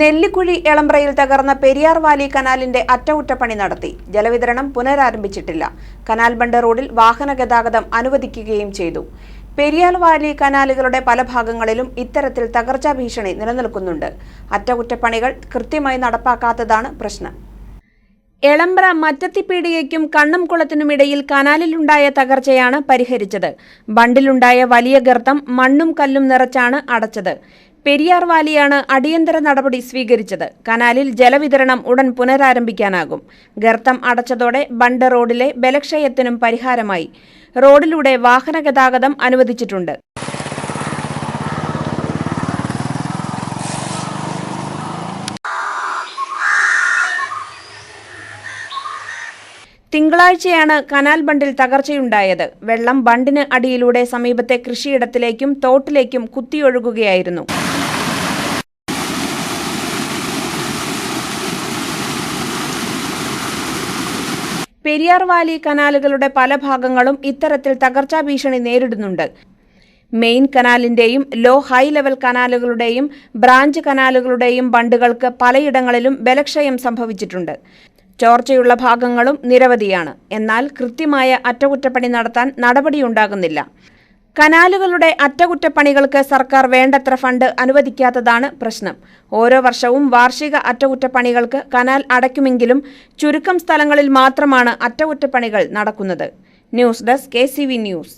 നെല്ലിക്കുഴി എളമ്പ്രയിൽ തകർന്ന പെരിയാർ വാലി കനാലിന്റെ അറ്റകുറ്റപ്പണി നടത്തി. ജലവിതരണം പുനരാരംഭിച്ചിട്ടില്ല. കനാൽ ബണ്ട് റോഡിൽ വാഹന ഗതാഗതം അനുവദിക്കുകയും ചെയ്തു. പെരിയാർ വാലി കനാലുകളുടെ പല ഭാഗങ്ങളിലും ഇത്തരത്തിൽ തകർച്ചാ ഭീഷണി നിലനിൽക്കുന്നുണ്ട്. അറ്റകുറ്റപ്പണികൾ കൃത്യമായി നടപ്പാക്കാത്തതാണ് പ്രശ്നം. എളമ്പ്ര മറ്റത്തിപ്പീടികയ്ക്കും കണ്ണംകുളത്തിനുമിടയിൽ കനാലിലുണ്ടായ തകർച്ചയാണ് പരിഹരിച്ചത്. ബണ്ടിലുണ്ടായ വലിയ ഗർത്തം മണ്ണും കല്ലും നിറച്ചാണ് അടച്ചത്. പെരിയാർ വാലിയാണ് അടിയന്തര നടപടി സ്വീകരിച്ചത്. കനാലിൽ ജലവിതരണം ഉടൻ പുനരാരംഭിക്കാനാകും. ഗർത്തം അടച്ചതോടെ ബണ്ട് റോഡിലെ ബലക്ഷയത്തിനും പരിഹാരമായി. റോഡിലൂടെ വാഹന ഗതാഗതം അനുവദിച്ചിട്ടുണ്ട്. തിങ്കളാഴ്ചയാണ് കനാൽ ബണ്ടിൽ തകർച്ചയുണ്ടായത്. വെള്ളം ബണ്ടിന് അടിയിലൂടെ സമീപത്തെ കൃഷിയിടത്തിലേക്കും തോട്ടിലേക്കും കുത്തിയൊഴുകുകയായിരുന്നു. പെരിയാർ വാലി കനാലുകളുടെ പല ഭാഗങ്ങളും ഇത്തരത്തിൽ തകർച്ചാ ഭീഷണി നേരിടുന്നുണ്ട്. മെയിൻ കനാലിന്റെയും ലോ ഹൈ ലെവൽ കനാലുകളുടെയും ബ്രാഞ്ച് കനാലുകളുടെയും ബണ്ടുകൾക്ക് പലയിടങ്ങളിലും ബലക്ഷയം സംഭവിച്ചിട്ടുണ്ട്. ചോർച്ചയുള്ള ഭാഗങ്ങളും നിരവധിയാണ്. എന്നാൽ കൃത്യമായ അറ്റകുറ്റപ്പണി നടത്താൻ നടപടിയുണ്ടാകുന്നില്ല. കനാലുകളുടെ അറ്റകുറ്റപ്പണികൾക്ക് സർക്കാർ വേണ്ടത്ര ഫണ്ട് അനുവദിക്കാത്തതാണ് പ്രശ്നം. ഓരോ വർഷവും വാർഷിക അറ്റകുറ്റപ്പണികൾക്ക് കനാൽ അടയ്ക്കുമെങ്കിലും ചുരുക്കം സ്ഥലങ്ങളിൽ മാത്രമാണ് അറ്റകുറ്റപ്പണികൾ നടക്കുന്നത്. News desk K news.